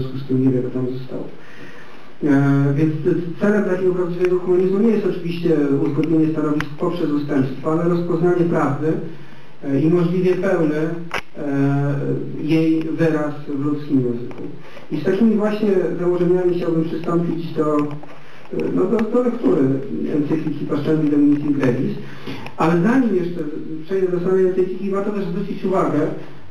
związku z tym niewiele tam zostało. E, więc celem takiego prawdziwego humanizmu nie jest oczywiście uzgodnienie stanowisk poprzez ustępstwo, ale rozpoznanie prawdy e, i możliwie pełny e, jej wyraz w ludzkim języku. I z takimi właśnie założeniami chciałbym przystąpić do, no, do, do lektury encykliki Paszczalni Dominici Gregis, ale zanim jeszcze przejdę do samej encykliki, warto też zwrócić uwagę,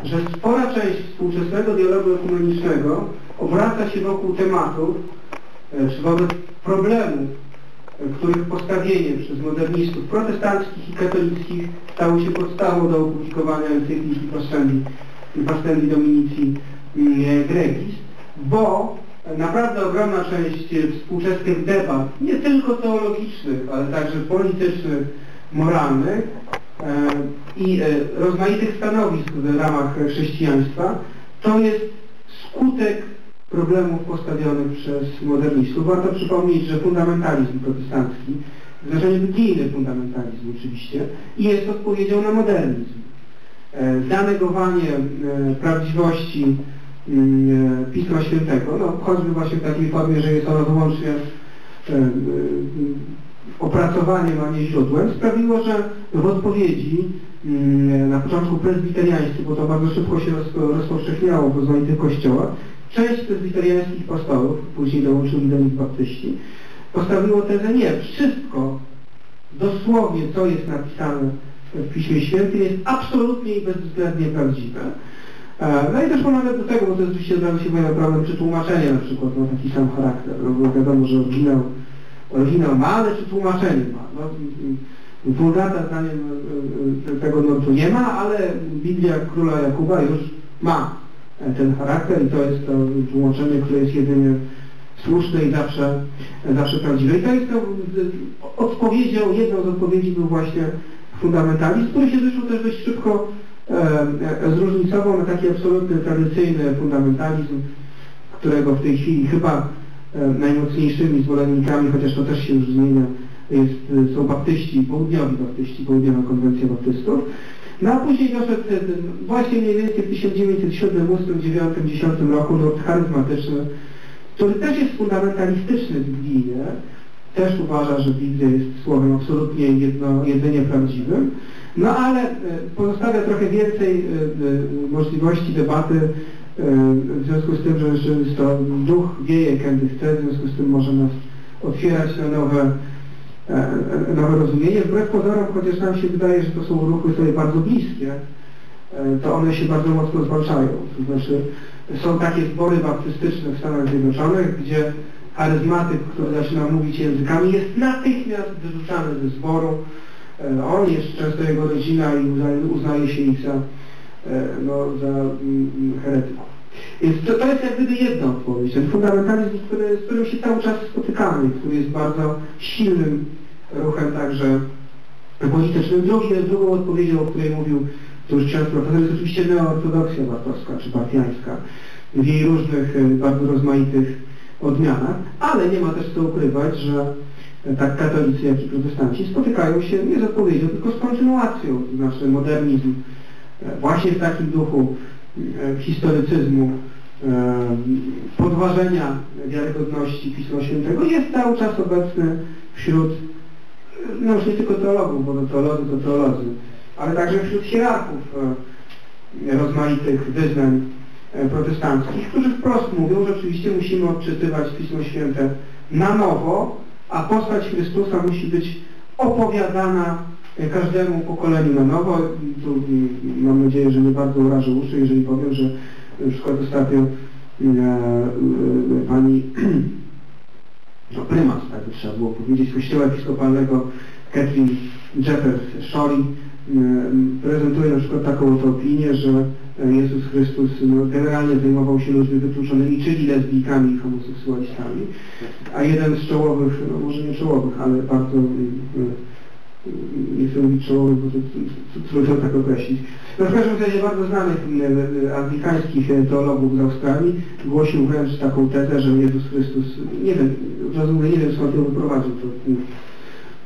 że spora część współczesnego dialogu ekumenicznego obraca się wokół tematów, E, czy wobec problemów, e, których postawienie przez modernistów protestanckich i katolickich stało się podstawą do opublikowania encykliki Pastendi, Dominici mm, Gregis, bo naprawdę ogromna część współczesnych debat, nie tylko teologicznych, ale także politycznych, moralnych e, i rozmaitych stanowisk w ramach chrześcijaństwa, to jest skutek problemów postawionych przez modernistów. Warto przypomnieć, że fundamentalizm protestancki, znaczenie biblijny fundamentalizm oczywiście, jest odpowiedzią na modernizm. E, zanegowanie e, prawdziwości mm, e, Pisma Świętego, no choćby właśnie w takiej formie, że jest ono wyłącznie opracowaniem, a nie źródłem, sprawiło, że w odpowiedzi mm, na początku prezbiteriańscy, bo to bardzo szybko się rozpowszechniało w rozmaitych kościołach, Część prezbiteriańskich pastorów, później dołączyli do nich baptyści, postawiło tezę nie, wszystko dosłownie, co jest napisane w Piśmie Świętym jest absolutnie i bezwzględnie prawdziwe. E, no i też nawet do tego, bo to oczywiście od razu się pojawia problem tłumaczenie na przykład ma taki sam charakter. No bo wiadomo, że oryginał, oryginał ma, ale czy tłumaczenie ma. No, Wulgata zdaniem e, e, tego nurtu nie ma, ale Biblia Króla Jakuba już ma ten charakter i to jest to tłumaczenie, które jest jedynie słuszne i zawsze, zawsze prawdziwe. I to jest to odpowiedzią, jedną z odpowiedzi był właśnie fundamentalizm, który się zresztą też dość szybko e, zróżnicował na taki absolutny, tradycyjny fundamentalizm, którego w tej chwili chyba e, najmocniejszymi zwolennikami, chociaż to też się już zmienia, jest, są baptyści, południowi baptyści, południowa konwencja baptystów. No a później doszedł właśnie mniej więcej w 1907, 8, 9, 10 roku nurt charyzmatyczny, który też jest fundamentalistyczny biblijnie, też uważa, że Biblia jest słowem absolutnie jedno, jedynie prawdziwym, no ale e, pozostawia trochę więcej e, e, możliwości debaty w związku z tym, że, że to duch wieje kiedy chce, w związku z tym może nas otwierać na nowe E, e, nowe rozumienie. Wbrew pozorom, chociaż nam się wydaje, że to są ruchy sobie bardzo bliskie, e, to one się bardzo mocno zwalczają. To znaczy są takie zbory baptystyczne w Stanach Zjednoczonych, gdzie charyzmatyk, który zaczyna mówić językami, jest natychmiast wyrzucany ze zboru. On jest często jego rodzina i uznaje się ich za, no, za mm, heretyków. Więc to, to jest jak gdyby jedna odpowiedź. Ten fundamentalizm, który, z którym się cały czas spotykamy, który jest bardzo silnym ruchem także politycznym. Drugi, drugą odpowiedzią, o której mówił tu już ksiądz profesor, jest oczywiście neoortodoksja wartowska czy partiańska w jej różnych, e, bardzo rozmaitych odmianach, ale nie ma też co ukrywać, że tak katolicy, jak i protestanci spotykają się nie z odpowiedzią, tylko z kontynuacją, to znaczy modernizm e, właśnie w takim duchu E, historycyzmu, e, podważenia wiarygodności Pisma Świętego jest cały czas obecny wśród, no już nie tylko teologów, bo to teolodzy to teolodzy, ale także wśród hierarchów e, rozmaitych wyznań protestanckich, którzy wprost mówią, że oczywiście musimy odczytywać Pismo Święte na nowo, a postać Chrystusa musi być opowiadana każdemu pokoleniu na nowo. Tu mam nadzieję, że nie bardzo urażę uszy, jeżeli powiem, że na przykład ostatnio e, e, pani no, prymas, tak by trzeba było powiedzieć, kościoła episkopalnego Catherine Jeffers Shorey e, prezentuje na przykład taką oto opinię, że Jezus Chrystus no, generalnie zajmował się ludźmi wykluczonymi, czyli lesbijkami i homoseksualistami, a jeden z czołowych, no może nie czołowych, ale bardzo mówić czołowych, bo to trudno tak określić. No w każdym razie bardzo znanych e, e, anglikańskich e, teologów z Australii głosił wręcz taką tezę, że Jezus Chrystus, nie wiem, rozumiem, nie wiem skąd ją wyprowadził, to,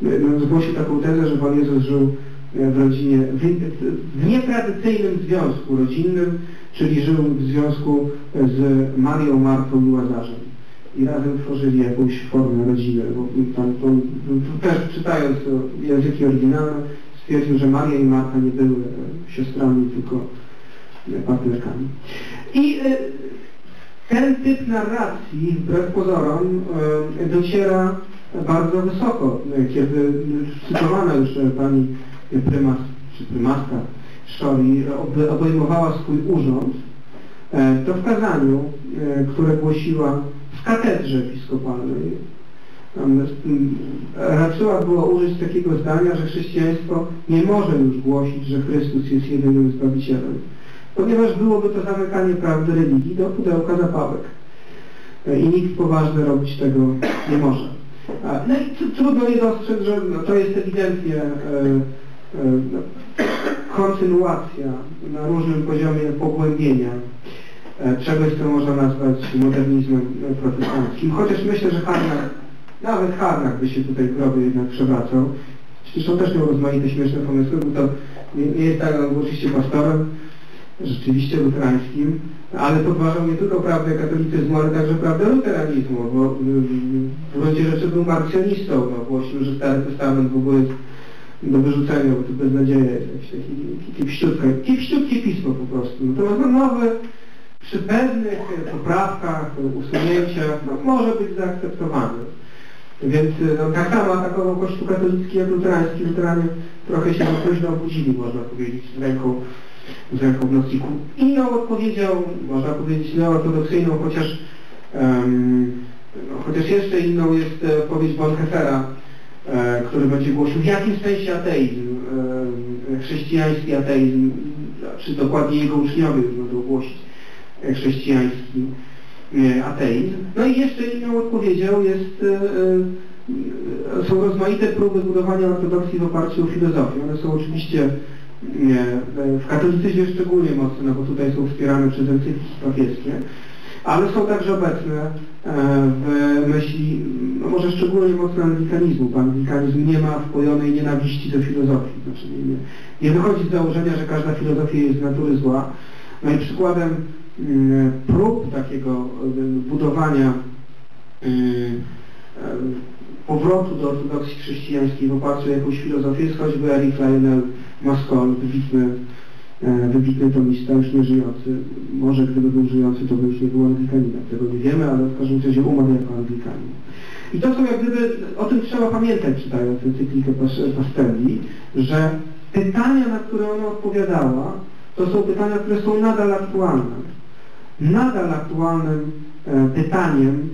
no, zgłosił taką tezę, że Pan Jezus żył w rodzinie, w nietradycyjnym związku rodzinnym, czyli żył w związku z Marią, Martą i Łazarzem. I razem tworzyli jakąś formę rodziny, bo to, to też czytając języki oryginalne stwierdził, że Maria i Marta nie były siostrami, tylko partnerkami. I ten typ narracji, wbrew pozorom, dociera bardzo wysoko, kiedy cytowana już pani prymas czy prymaska Szori obejmowała swój urząd, to w kazaniu, które głosiła katedrze episkopalnej, raczyła było użyć takiego zdania, że chrześcijaństwo nie może już głosić, że Chrystus jest jedynym Zbawicielem, ponieważ byłoby to zamykanie prawdy religii do pudełka zapałek. I nikt poważny robić tego nie może. No i trudno nie dostrzec, że no, to jest ewidentnie e, e, no, kontynuacja na różnym poziomie pogłębienia e, czegoś, co można nazwać modernizmem protestanckim. Chociaż myślę, że Harnack, nawet Harnack by się tutaj w grobie jednak przewracał. Zresztą też miał rozmaite śmieszne pomysły, bo to nie, nie jest tak, on był oczywiście pastorem, rzeczywiście luterańskim, ale podważał nie tylko prawdę katolicyzmu, ale także prawdę luteranizmu, bo w gruncie rzeczy był marksjonistą, no, głosił, że Stary Testament w ogóle jest do wyrzucenia, bo to beznadzieja jest jakiś taki kipściutkie, kipściutkie pismo po prostu. Natomiast no, nowe przy pewnych poprawkach, usunięciach, no, może być zaakceptowany. Więc no, tak samo atakował Kościół katolicki jak luterański. Luteranie trochę się późno obudzili, można powiedzieć, z ręką z ręką w nocniku. Inną odpowiedzią, można powiedzieć neoortodoksyjną, chociaż um, no, chociaż jeszcze inną jest odpowiedź Bonhoeffera, e, który będzie głosił w jakim sensie ateizm, e, chrześcijański ateizm, czy dokładnie jego uczniowie będą głosić e, chrześcijański e, ateizm. No i jeszcze inną odpowiedzią jest e, e, są rozmaite próby budowania ortodoksji w oparciu o filozofię. One są oczywiście w katolicyzmie szczególnie mocno, no bo tutaj są wspierane przez encykliki papieskie, ale są także obecne e, w myśli, no może szczególnie mocno anglikanizmu. Pan anglikanizm nie ma wpojonej nienawiści do filozofii. Znaczy nie, nie wychodzi z założenia, że każda filozofia jest z natury zła. No i przykładem prób takiego e, budowania e, powrotu do ortodoksji chrześcijańskiej w oparciu o jakąś filozofię jest choćby Eric Lionel Mascol, wybitny, wybitny tomista, już nie żyjący. Może gdyby był żyjący, to by już nie był Anglikaninem. Tego nie wiemy, ale w każdym razie umarł jako Anglikanin. I to są jak gdyby, o tym trzeba pamiętać czytając encyklikę Pastelli, że pytania, na które ona odpowiadała, to są pytania, które są nadal aktualne. Nadal aktualnym e, pytaniem